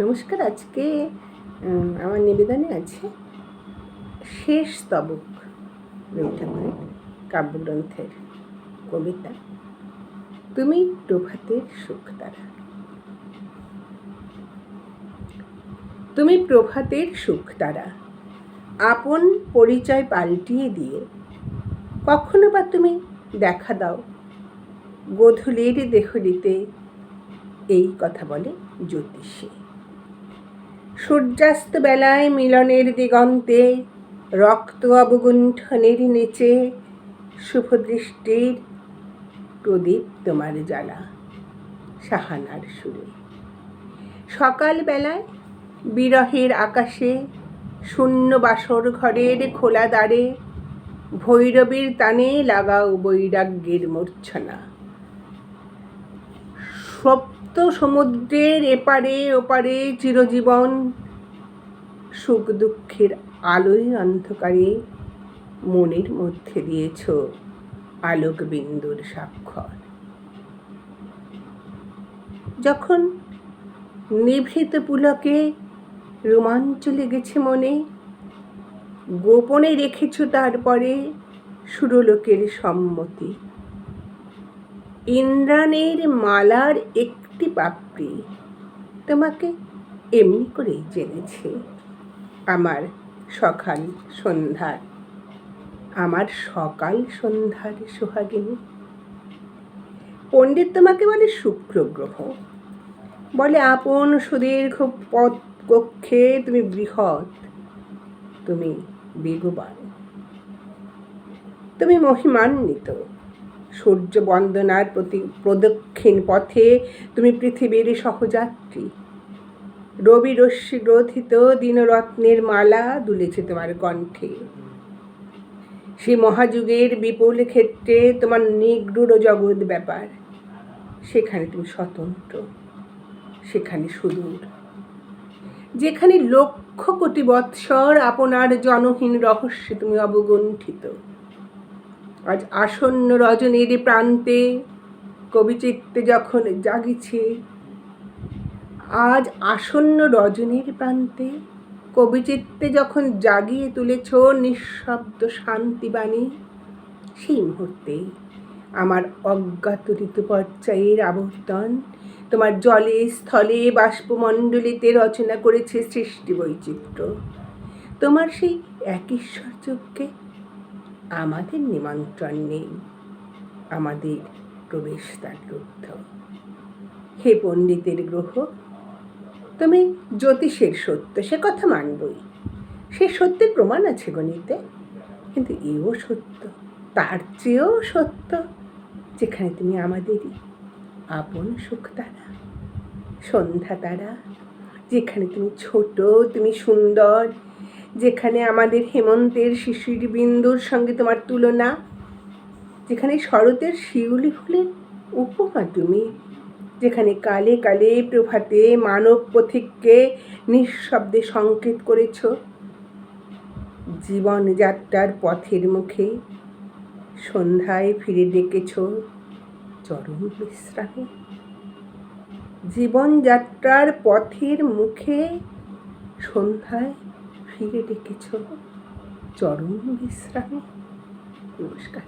নমস্কার, আজকে আমার নিবেদনে আছে শেষ রবি ঠাকুরের কাব্যগ্রন্থের কবিতা, তুমি প্রভাতের সুখ তারা তুমি প্রভাতের সুখ তারা আপন পরিচয় পাল্টিয়ে দিয়ে কখনো বা তুমি দেখা দাও, গোধূলির দেহলিতে এই কথা বলে জ্যোতিষী। সূর্যাস্ত বেলায় মিলনের দিগন্তে রক্ত অবগুণ্ঠনের নিচে শুভদৃষ্টির প্রদীপ তোমার জ্বালা, সাহানার সুরে। সকাল বেলায় বিরহের আকাশে শূন্য বাসর ঘরের খোলা দ্বারে ভৈরবীর তানে লাগাও বৈরাগ্যের মূর্ছনা। সপ্ত সমুদ্রের এপারে, ওপারে চিরজীবন সুখ দুঃখের আলোয় অন্ধকারে মনের মধ্যে দিয়েছ আলোক বিন্দুর স্বাক্ষর। যখন নিভৃত পুলকে রোমাঞ্চ লেগেছে মনে, গোপনে রেখেছ তারপরে সুরলোকের সম্মতি ইন্দ্রাণীর মালার একটি পাপড়ি তোমাকে এমনি করেই জেনেছে আমার সকাল সন্ধ্যার, আমার সকাল সন্ধ্যার সোহাগিনী। পণ্ডিত তোমাকে বলে শুক্র গ্রহ বলে আপন সুদীর্ঘ পথ কক্ষে তুমি বৃহৎ, তুমি বেগবান, তুমি মহিমান্বিত। সূর্য বন্দনার প্রতি প্রদক্ষিণ পথে তুমি পৃথিবীর সহযাত্রী। রবি রশ্মি গ্রথিত দিনরত্নের মালা দুলেছে তোমার কণ্ঠে। সে মহাযুগের বিপুল ক্ষেত্রে তোমার নিগ্রুর জগৎ ব্যাপার। সেখানে তুমি স্বতন্ত্র, সেখানে সুদূর। যেখানে লক্ষ কোটি বৎসর আপনার জনহীন রহস্যে তুমি অবগুণ্ঠিত। আজ আসন্ন রজনীর প্রান্তে কবিচিত্তে যখন জাগিছে, আজ আসন্ন রজনীর প্রান্তে কবিচিত্তে যখন জাগিয়ে তুলেছ নিঃশব্দ শান্তিবাণী, সেই মুহূর্তে আমার অজ্ঞাত ঋতুপর্যায়ের আবর্তন, তোমার জলে, স্থলে, বাষ্পমণ্ডলিতে রচনা করেছে সৃষ্টি বৈচিত্র্য তোমার সেই এক ঈশ্বরযজ্ঞে আমাদের নিমন্ত্রণ নেই। আমাদের প্রবেশদ্বার রুদ্ধ। হে পণ্ডিতের গ্রহ, তুমি জ্যোতিষের সত্য সে কথা মানবই। সে সত্যের প্রমাণ আছে গণিতে, কিন্তু এও সত্য, তার চেয়েও সত্য, যেখানে তুমি আমাদেরই আপন সুখ তারা, সন্ধ্যা তারা, যেখানে তুমি ছোট, তুমি সুন্দর যেখানে আমাদের হেমন্তের শিশির বিন্দুর সঙ্গে তোমার তুলনা, যেখানে শরতের শিউলি ফুলের উপমা তুমি, যেখানে কালে কালে প্রভাতে মানব পথিককে নিঃশব্দে সংকেত করেছ জীবনযাত্রার পথের মুখে সন্ধ্যায় ফিরে ডেকেছ চরম বিশ্রামে। জীবনযাত্রার পথের মুখে সন্ধ্যায় ফিরে ডেকেছ চরম বিশ্রামে। নমস্কার।